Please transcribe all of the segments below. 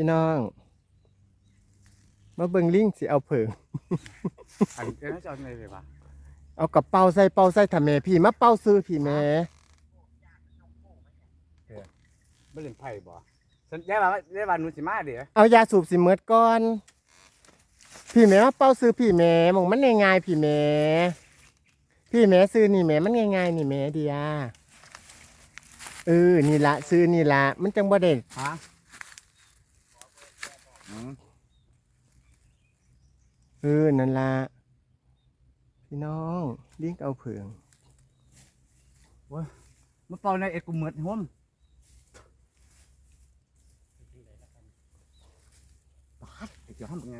พี่น้อง มาเบิ่งลิงสิเอาเผิง อันเอ้ยน่าจะเอาไงเลยวะเอากระเป๋าใส่เป๋าใส่ทำแม่พี่มาเป๋าซื้อพี่แม่ไม่เล่นไพ่บ่ฉันย้ายมาย้ายมาหนูสิมาเดี๋ยวเอายาสูบสิเมิดก่อน พี่แม่มาเป๋าซื้อพี่แม่มองมันง่ายๆพี่แม่พี่แม่ซื้อนี่แม่มันง่ายๆนี่แม่เดียเออนี่ละซื้อนี่ละมันจังบ่ได้ฮะอืม เออ นั่นละพี่น้องลิงเอาเผิงมาเป่าในเอกกูเหมือนห่มบาดไอ้เจ้าทำเป็นไง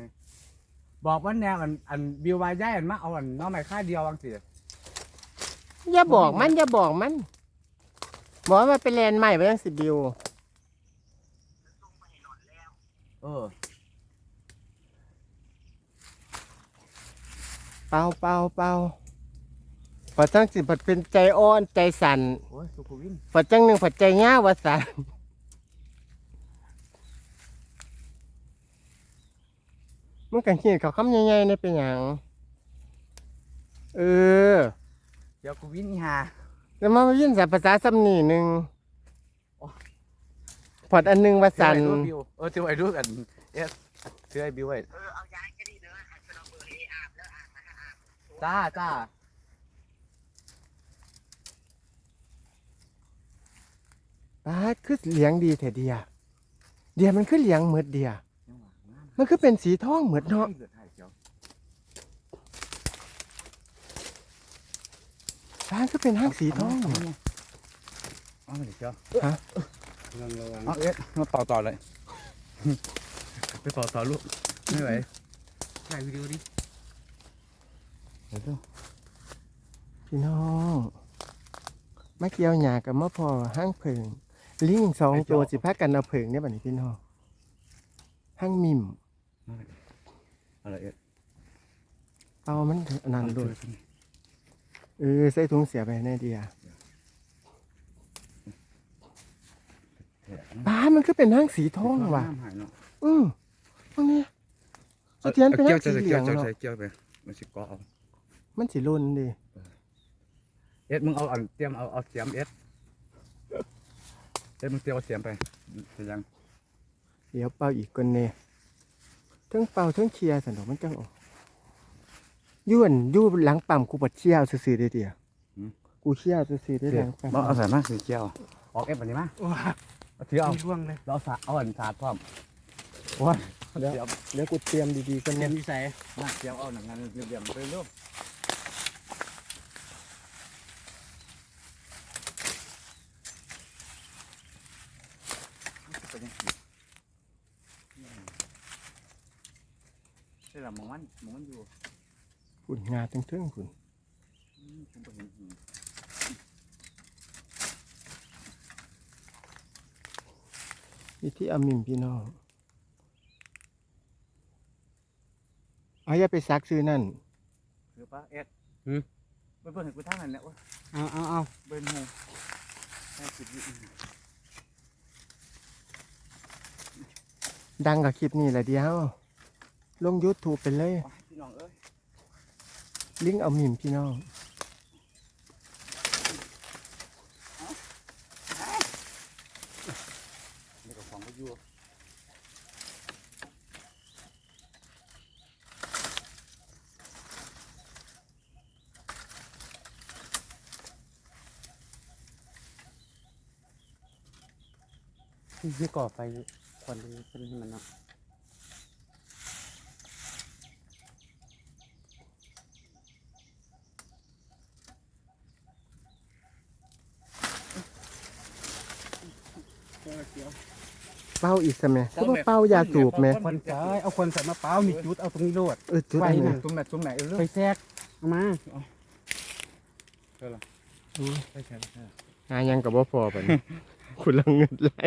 บอกว่าแนวอันอันบิววายย้ายอันมาเอาอันน้องใหม่ค่าเดียวบางสิอย่าบอกมัน อย่าบอกมันบอกว่ามันเป็นแลนด์ใหม่ไปยังสิบิว เออ เป่าเป่าเป่าพอตั้งสิผัดเป็นใจอ่อนใจสั่นโอ้ยสุขุวินพอจังหนึ่งผัดใจง่าวาสั่นมันกันเขียนเขาคำใหญ่ๆนี่เป็นอย่างเออ เดี๋ยวกูวินอีหาแล้วมายื่นสายภาษาสำนีหนึ่งพอดอันหนึงว่าสั่นเดี๋ยวไอ้ดูบิวเออเดี๋ยวไอ้ดูกันเอสเดี๋ยวไอ้บิวไว้ จ้าจ้าป้าดคือเหลียงดีแท้เดีย เดียมันคือเหลียงเหมือดเดีย มันคือเป็นสีทองเหมือดเนาะเกิดไทยเจียวป้าดคือเป็นห้างสีทองเอาเนี่ยเอามาดิเจียวฮะระวังเอาเอ๊ะมาเป่าต่อเลย ไปเป่าต่อลูกไม่ไหวถ่ายวิดีโอดิ เดี๋ยวดูพี่น้องมาเกี่ยวหยากับมะพอห้างเพิงลิงสองตัวสิพักกันเอาเพิงเนี่ยบัดนี้พี่น้องห้างมิมอะไรเอ๊ะเอามันเถอะอันนั้นด้วยเออใส่ถุงเสียไปแน่เดียป้าดมันคือเป็นห้างสีทองว่ะหายเนาะอือตรงนี้สะเทียนเป็นห้างสีเหลืองเกี่ยวเนาะใส่เกี่ยวไปมันสิเกาะเอา มันสีรุนดิเอ็ดมึงเอาอันเตรียมเอาเอาเสียมเอ็ดเอ็ดมึงเตรียมเอาเสียมไปเป็นยังเดี๋ยวเป่าอีกคนเน่ทั้งเป่าทั้งเชียร์สันดอกมันจังออกย่วนยู่หลังปั๊มกูปวดเชี่ยวซื่อๆเด้อเดียวกูเชี่ยวซื่อๆได้อหลังปั๊มเอาใส่มาสีเกี่ยวออกเอ็ดแบบนี้มาว้าเอาถือเอาร่วงเลยเราสาเอาอันสาดพร้อมโอ้ยเดี๋ยวเดี๋ยวกูเตรียมดีๆกันเตรีเนี่ยยมนิสัยมาเตรียมเอาหนังงานเรียบๆไปลู กใช่ละมองมันมองมันอยู่ฝุ่นงาทั้งเทิงฝุ่นอืมผมก็เห็นอยู่นี่ที่อามิมพี่น้องเอาอย่าไปซักซื้อนั่น คือปะเอ็ดหืม เบิ่งเห็นกูท่านั่นแหละโอ้ยเอาเอาเอาเบิ่งหูให้คิดอยู่อีกดังกับคลิปนี้แหละเดียว ลงยูทูบไปเลยโอ้ยพี่น้องเอ้ยลิงก์เอามิมพี่น้อง นี่ก็ของก็อยู่ที่ก่อไฟควันเป็นให้มันเนาะ เป้าอีกสมัยคือว่าเป้ายาสูบไหมควันใส่เอาควันใส่มะพร้าวนี่จุดเอาตรงนี้โลดเออจุดไฟอันน่ะนี้ตรงไหนตรงไหนเออไฟแทรกเอามาใช่ใช่ใช่หายังกับว่าพอปะเนี่ยคุณละเงินไห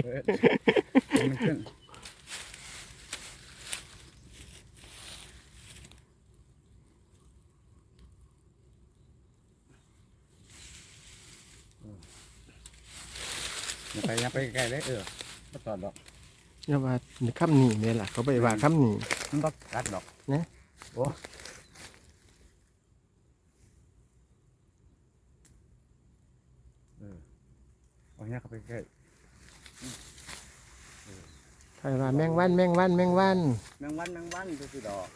ออมันขึ้นอย่าไปอย่าไปใกล้เลยเออมาตอดดอกอย่าว่าคำหนีเนี่ยล่ะเขาไปว่าคำหนีมันก็กัดดอกนะโอ้เออเอาเนี้ยเข้าไปใกล้ใครว่าแมงวันแมงวันแมงวันแมงวันแมงวันดูสิดอก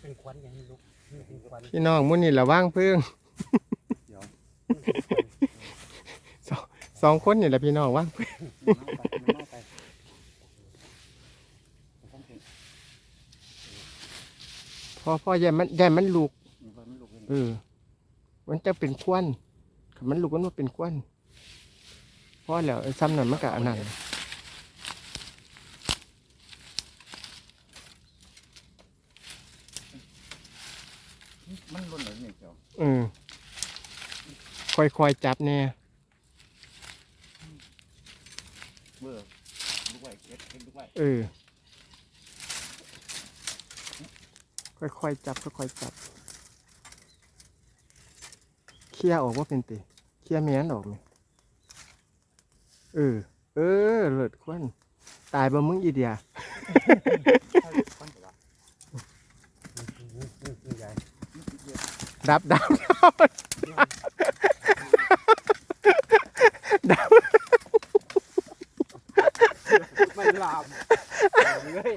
เป็นควันอย่างนี้ลูกมันเป็นควันพี่น้องมื้อนี้ระว่างพึ่งเดี๋ยวสองคนนี่แหละพี่น้องว่างพึ่งน้ำไปน้ำไปต้องเห็นพอพ่อแย่มันแย่มันลูกมันไม่ลุกเลยเออมันจะเป็นควันคันมันลูกมันว่าเป็นควันพอแล้วไอ้ซ้ำนั่นมันก็อันนั้น มันรุนเลยเนี่ยเจ้าเออค่อยๆจับแน่เบื่อลูกไหวเก็ดเก็ดลูกไหวเออค่อยๆจับค่อยๆจับเคลียร์ออกว่าเป็นติเคลียร์แม่นออกไหมเออ เออเลิศควันตายบ่มึงอีเดีย ก้อนตัว นี่ใหญ่ ดับดับดับไม่ลามเลย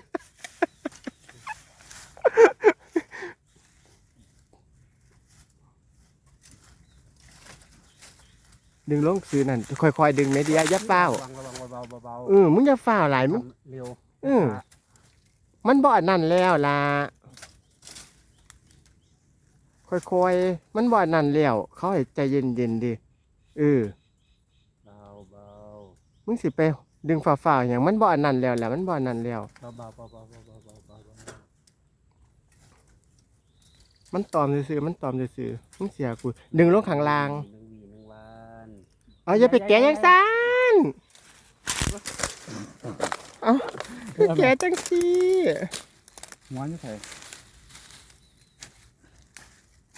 ดึงลงซื้อนั่นค่อยๆดึงไม่เดียอย่าเฝ้าระวังระวังเบาๆเบาเออมึงอย่าเฝ้าหลายๆมึงทำเร็วเออมันบ่อนนั่นแล้วล่ะ ค่อยๆ มันบ่อนนั่นแล้ว เขาให้ใจเย็นๆดิเออเบาเบามึงสิไปดึงฝ่าๆอย่างมันบ่อนนั่นแล้วแหละมันบ่อนนั่นแล้วเบาเบาเบาเบาเบาเบาเบาเบามันตอมซื่อๆมันตอมซื่อๆมึงเสียกูดึงลงข้างล่างหนึ่งวีหนึ่งวันเอาอย่าไปแกะยังซันเอาอย่าแกะจังสิม้วนอยู่ไส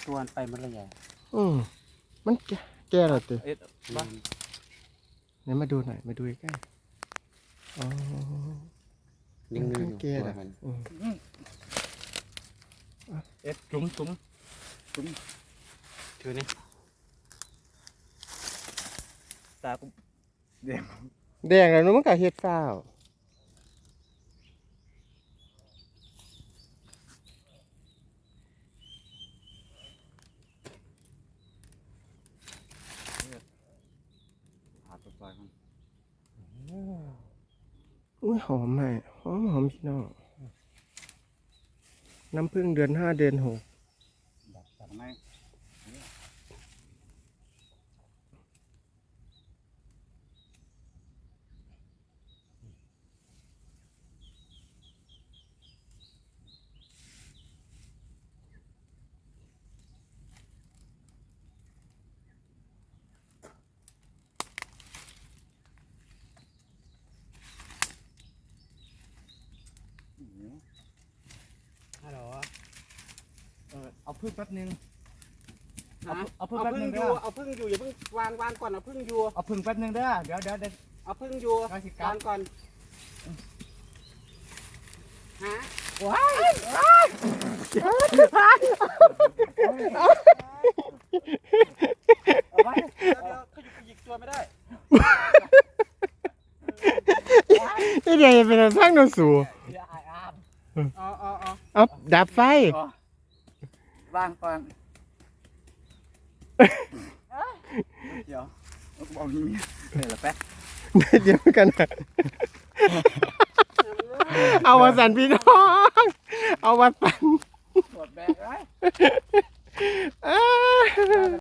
ตัวมันไปมันละใหญ่อืมมันแกะแกะแล้วติเอ็ดบ้าไหนมาดูหน่อย มาดูใกล้ๆอ๋อ ยังมีอยู่แกะตัวแล้วมันอืมเอ็ดจุ๋มจุ๋มถือนี่ตากูเด็กแดงแล้วนู้นมันก็เฮ็ดฟ้าว หาตัวปลายมัน อุ้ยหอมไหมหอมหอมพี่น้องน้ำผึ้งเดือนห้าเดือนหกจากไหม ฮัลโหล เออเอา พึ่งแป๊บนึงเอาเอาพึ่งเอาแป๊บพึ่นึงงอเด้ยู่อเอาพึ่งอยู่อย่าเพิ่งวางวางก่อนเอาพึ่งอยู่ เอาพึ่งแป๊บนึงเด้อ เดี๋ยวเดี๋ยวเดี๋ยว เอาพึ่งอยู่ราชิการวางก่อนฮะว้ายเอาไว้เดี๋ยวเดี๋ยวเขาอยู่หยิกตัวไม่ได้นี่เดี๋ยวจะเป็นทางโนสูเดี๋ยวอายอามอ๋ออ๋ออ๋อเอาดับไฟ อ๋อ วางก่อนเดี๋ยวเอาเอาอย่างนี้เดี๋ยวละแป๊บเดี๋ยวกันนะเอาวาสันพี่น้อง เอาวาสันกดแบกไว้อ้า